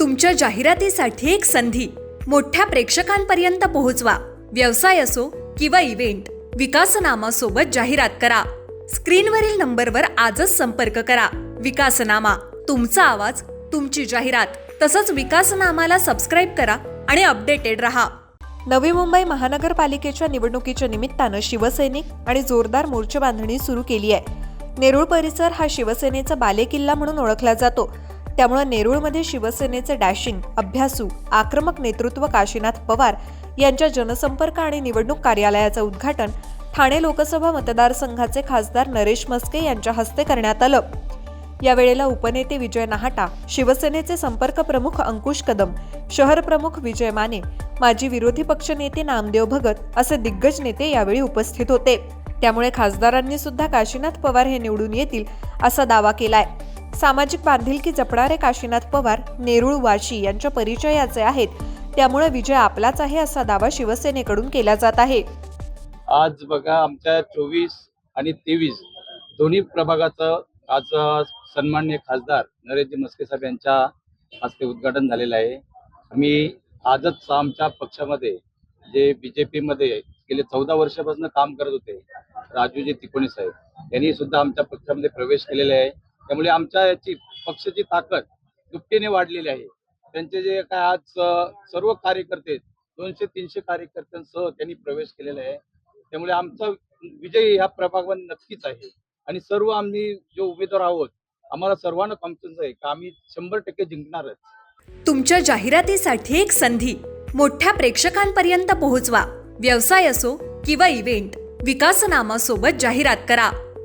तुमच्या जाहिरातीसाठी एक संधी. मोठ्या प्रेक्षकांपर्यंत पोहोचवा. व्यवसाय असो किंवा इव्हेंट विकासनामासोबत जाहिरात करा. स्क्रीनवरील नंबरवर आजच संपर्क करा. विकासनामा तुमचा आवाज तुमची जाहिरात तसंच विकासनामाला सबस्क्राईब करा आणि अपडेटेड रहा. नवी मुंबई महानगरपालिकेच्या निवडणुकीच्या निमित्तानं शिवसैनिक आणि जोरदार मोर्चे बांधणी सुरू केली आहे. नेरूळ परिसर हा शिवसेनेचा बालेकिल्ला म्हणून ओळखला जातो. त्यामुळे नेरूळमध्ये शिवसेनेचे डॅशिंग अभ्यासू आक्रमक नेतृत्व काशीनाथ पवार यांच्या जनसंपर्क आणि निवडणूक कार्यालयाचं उद्घाटन ठाणे लोकसभा मतदारसंघाचे खासदार नरेश मस्के यांच्या हस्ते करण्यात आलं. यावेळेला उपनेते विजय नाहाटा शिवसेनेचे संपर्क प्रमुख अंकुश कदम शहर प्रमुख विजय माने माजी विरोधी पक्षनेते नामदेव भगत असे दिग्गज नेते यावेळी उपस्थित होते. त्यामुळे खासदारांनी सुद्धा काशीनाथ पवार हे निवडून येतील असा दावा केलाय. सामाजिक बांधिलकी जपणारे काशीनाथ पवार नेरुळ वाशी यांच्या परिचयाचे आहेत. त्यामुळे विजय आपलाच आहे असा दावा शिवसेनेकडून केला जात आहे. आज बघा आमच्या चोवीस आणि तेवीस दोन्ही प्रभागाचं आज सन्मान्य खासदार नरेंद्र मस्के साहेब यांच्या हस्ते उद्घाटन झालेलं आहे. आम्ही आजच आमच्या पक्षामध्ये जे बी जे पीमध्ये गेले चौदा वर्षापासून काम करत होते राजूजी तिकोणी साहेब यांनी सुद्धा आमच्या पक्षामध्ये प्रवेश केलेला आहे. त्यामुळे आमच्या याची पक्षाची ताकद दुपटीने वाढलेली आहे. त्यांचे जे काय आज सर्व कार्यकर्ते दोनशे तीनशे कार्यकर्त्यांसह त्यांनी प्रवेश केलेला आहे. त्यामुळे आमचा विजय ह्या प्रभागामध्ये नक्कीच आहे. आणि सर्व आम्ही जो उमेदवार आहोत आम्हाला सर्वांना कॉन्फिडन्स आहे की आम्ही शंभर टक्के जिंकणारच. तुमच्या जाहिरातीसाठी एक संधी. मोठ्या प्रेक्षकांपर्यंत पोहोचवा. व्यवसाय असो किंवा इव्हेंट विकासनामासोबत जाहिरात करा.